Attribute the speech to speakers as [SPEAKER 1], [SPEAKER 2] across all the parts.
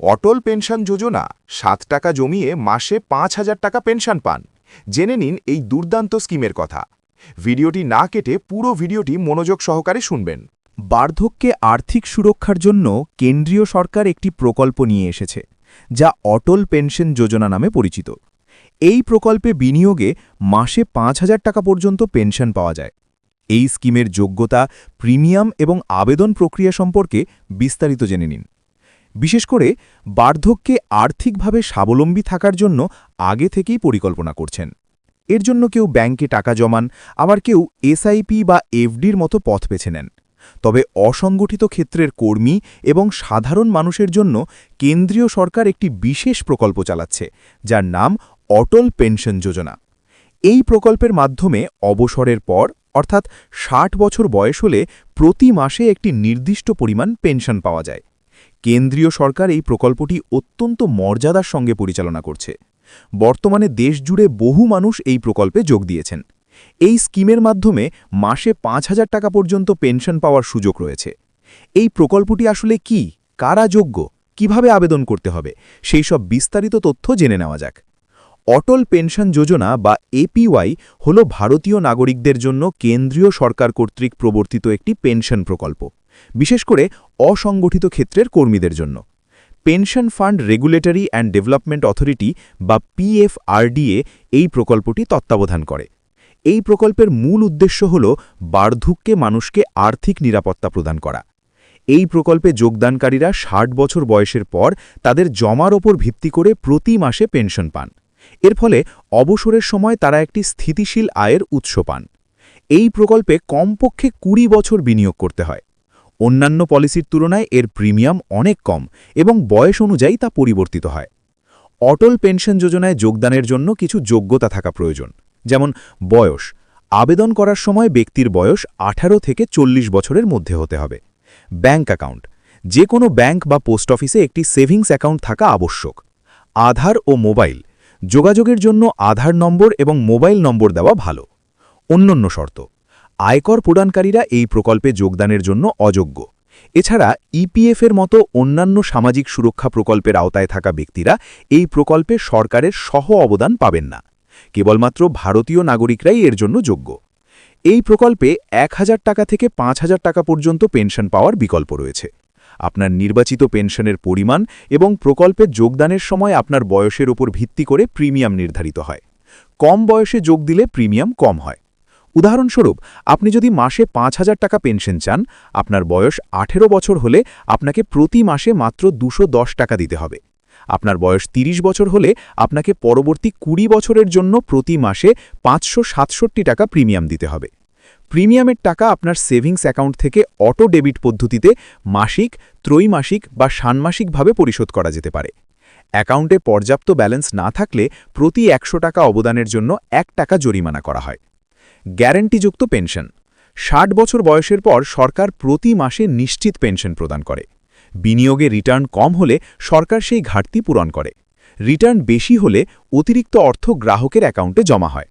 [SPEAKER 1] অটল pension যোজনা সাত টাকা জমিয়ে মাসে পাঁচ হাজার টাকা পেনশন পান। জেনে নিন এই দুর্দান্ত স্কিমের কথা। ভিডিওটি না কেটে পুরো ভিডিওটি মনোযোগ সহকারে শুনবেন।
[SPEAKER 2] বার্ধক্যে আর্থিক সুরক্ষার জন্য কেন্দ্রীয় সরকার একটি প্রকল্প নিয়ে এসেছে, যা অটল পেনশন যোজনা নামে পরিচিত। এই প্রকল্পে বিনিয়োগে মাসে পাঁচ হাজার টাকা পর্যন্ত পেনশন পাওয়া যায়। এই স্কিমের যোগ্যতা, প্রিমিয়াম এবং আবেদন প্রক্রিয়া সম্পর্কে বিস্তারিত জেনে নিন। বিশেষ করে বার্ধক্যে আর্থিকভাবে স্বাবলম্বী থাকার জন্য আগে থেকেই পরিকল্পনা করছেন। এর জন্য কেউ ব্যাংকে টাকা জমান, আবার কেউ এসআইপি বা এফডির মতো পথ বেছে নেন। তবে অসংগঠিত ক্ষেত্রের কর্মী এবং সাধারণ মানুষের জন্য কেন্দ্রীয় সরকার একটি বিশেষ প্রকল্প চালাচ্ছে, যার নাম অটল পেনশন যোজনা। এই প্রকল্পের মাধ্যমে অবসরের পর, অর্থাৎ ষাট বছর বয়স হলে প্রতি মাসে একটি নির্দিষ্ট পরিমাণ পেনশন পাওয়া যায়। কেন্দ্রীয় সরকার এই প্রকল্পটি অত্যন্ত মর্যাদার সঙ্গে পরিচালনা করছে। বর্তমানে দেশ জুড়ে বহু মানুষ এই প্রকল্পে যোগ দিয়েছেন। এই স্কিমের মাধ্যমে মাসে পাঁচ হাজার টাকা পর্যন্ত পেনশন পাওয়ার সুযোগ রয়েছে। এই প্রকল্পটি আসলে কি? কারা যোগ্য? কীভাবে আবেদন করতে হবে? সেই সব বিস্তারিত তথ্য জেনে নেওয়া যাক। অটল পেনশন যোজনা বা এপিওয়াই হল ভারতীয় নাগরিকদের জন্য কেন্দ্রীয় সরকার কর্তৃক প্রবর্তিত একটি পেনশন প্রকল্প। বিশেষ করে অসংগঠিত ক্ষেত্রের কর্মীদের জন্য। Pension fund regulatory and development authority বা পিএফআরডিএ এই প্রকল্পটি তত্ত্বাবধান করে। এই প্রকল্পের মূল উদ্দেশ্য হল বার্ধক্যে মানুষকে আর্থিক নিরাপত্তা প্রদান করা। এই প্রকল্পে যোগদানকারীরা ষাট বছর বয়সের পর তাদের জমার ওপর ভিত্তি করে প্রতি মাসে পেনশন পান। এর ফলে অবসরের সময় তারা একটি স্থিতিশীল আয়ের উৎস পান। এই প্রকল্পে কমপক্ষে কুড়ি বছর বিনিয়োগ করতে হয়। অন্যান্য পলিসির তুলনায় এর প্রিমিয়াম অনেক কম এবং বয়স অনুযায়ী তা পরিবর্তিত হয়। অটল পেনশন যোজনায় যোগদানের জন্য কিছু যোগ্যতা থাকা প্রয়োজন, যেমন বয়স। আবেদন করার সময় ব্যক্তির বয়স ১৮ থেকে চল্লিশ বছরের মধ্যে হতে হবে। Bank account. যে কোনো ব্যাংক বা পোস্ট অফিসে একটি সেভিংস অ্যাকাউন্ট থাকা আবশ্যক। আধার ও মোবাইল। যোগাযোগের জন্য আধার নম্বর এবং মোবাইল নম্বর দেওয়া ভালো। অন্যান্য শর্ত। আয়কর প্রদানকারীরা এই প্রকল্পে যোগদানের জন্য অযোগ্য। এছাড়া ইপিএফের মতো অন্যান্য সামাজিক সুরক্ষা প্রকল্পের আওতায় থাকা ব্যক্তিরা এই প্রকল্পে সরকারের সহ অবদান পাবেন না। কেবলমাত্র ভারতীয় নাগরিকরাই এর জন্য যোগ্য। এই প্রকল্পে এক হাজার টাকা থেকে পাঁচ হাজার টাকা পর্যন্ত পেনশন পাওয়ার বিকল্প রয়েছে। আপনার নির্বাচিত পেনশনের পরিমাণ এবং প্রকল্পে যোগদানের সময় আপনার বয়সের উপর ভিত্তি করে প্রিমিয়াম নির্ধারিত হয়। কম বয়সে যোগ দিলে প্রিমিয়াম কম হয়। উদাহরণস্বরূপ, আপনি যদি মাসে পাঁচ হাজার টাকা পেনশন চান, আপনার বয়স আঠেরো বছর হলে আপনাকে প্রতি মাসে মাত্র দুশো টাকা দিতে হবে। আপনার বয়স ৩০ বছর হলে আপনাকে পরবর্তী কুড়ি বছরের জন্য প্রতি মাসে পাঁচশো সাতষট্টি টাকা প্রিমিয়াম দিতে হবে। প্রিমিয়ামের টাকা আপনার সেভিংস অ্যাকাউন্ট থেকে অটো ডেবিট পদ্ধতিতে মাসিক, ত্রৈমাসিক বা ষান্মাসিকভাবে পরিশোধ করা যেতে পারে। অ্যাকাউন্টে পর্যাপ্ত ব্যালেন্স না থাকলে প্রতি একশো টাকা অবদানের জন্য এক টাকা জরিমানা করা হয়। গ্যারেন্টিযুক্ত পেনশন। ষাট বছর বয়সের পর সরকার প্রতি মাসে নিশ্চিত পেনশন প্রদান করে। বিনিয়োগে রিটার্ন কম হলে সরকার সেই ঘাটতি পূরণ করে। রিটার্ন বেশি হলে অতিরিক্ত অর্থ গ্রাহকের অ্যাকাউন্টে জমা হয়।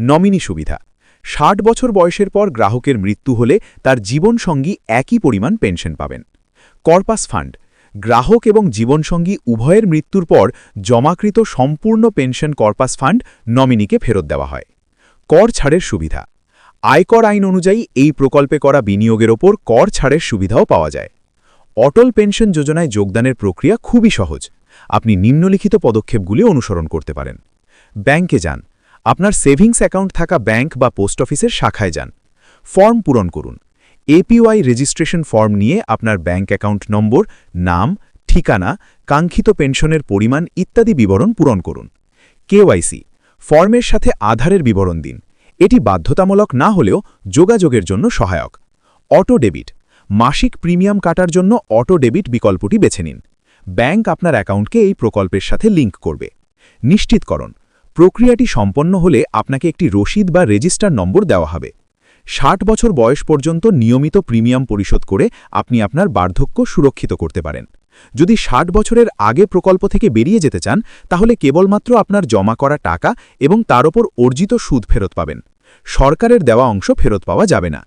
[SPEAKER 2] নমিনি সুবিধা। ষাট বছর বয়সের পর গ্রাহকের মৃত্যু হলে তার জীবনসঙ্গী একই পরিমাণ পেনশন পাবেন। Corpus fund. গ্রাহক এবং জীবনসঙ্গী উভয়ের মৃত্যুর পর জমাকৃত সম্পূর্ণ পেনশন কর্পাস ফান্ড নমিনিকে ফেরত দেওয়া হয়। কর ছাড়ের সুবিধা। আয়কর আইন অনুযায়ী এই প্রকল্পে করা বিনিয়োগের ওপর কর ছাড়ের সুবিধাও পাওয়া যায়। অটল পেনশন যোজনায় যোগদানের প্রক্রিয়া খুবই সহজ। আপনি নিম্নলিখিত পদক্ষেপগুলি অনুসরণ করতে পারেন। ব্যাংকে যান। আপনার সেভিংস অ্যাকাউন্ট থাকা ব্যাংক বা পোস্ট অফিসের শাখায় যান। ফর্ম পূরণ করুন। এপিওয়াই রেজিস্ট্রেশন ফর্ম নিয়ে আপনার ব্যাংক অ্যাকাউন্ট নম্বর, নাম, ঠিকানা, কাঙ্ক্ষিত পেনশনের পরিমাণ ইত্যাদি বিবরণ পূরণ করুন। কেওয়াইসি ফর্মের সাথে আধারের বিবরণ দিন। এটি বাধ্যতামূলক না হলেও যোগাযোগের জন্য সহায়ক। Auto debit. মাসিক প্রিমিয়াম কাটার জন্য অটো ডেবিট বিকল্পটি বেছে নিন। ব্যাংক আপনার অ্যাকাউন্টকে এই প্রকল্পের সাথে লিঙ্ক করবে। নিশ্চিতকরণ প্রক্রিয়াটি সম্পন্ন হলে আপনাকে একটি রসিদ বা রেজিস্টার নম্বর দেওয়া হবে। ষাট বছর বয়স পর্যন্ত নিয়মিত প্রিমিয়াম পরিশোধ করে আপনি আপনার বার্ধক্য সুরক্ষিত করতে পারেন। যদি ষাট বছরের আগে প্রকল্প থেকে বেরিয়ে যেতে চান, তাহলে কেবলমাত্র আপনার জমা করা টাকা এবং তার ওপর অর্জিত সুদ ফেরত পাবেন। সরকারের দেওয়া অংশ ফেরত পাওয়া যাবে না।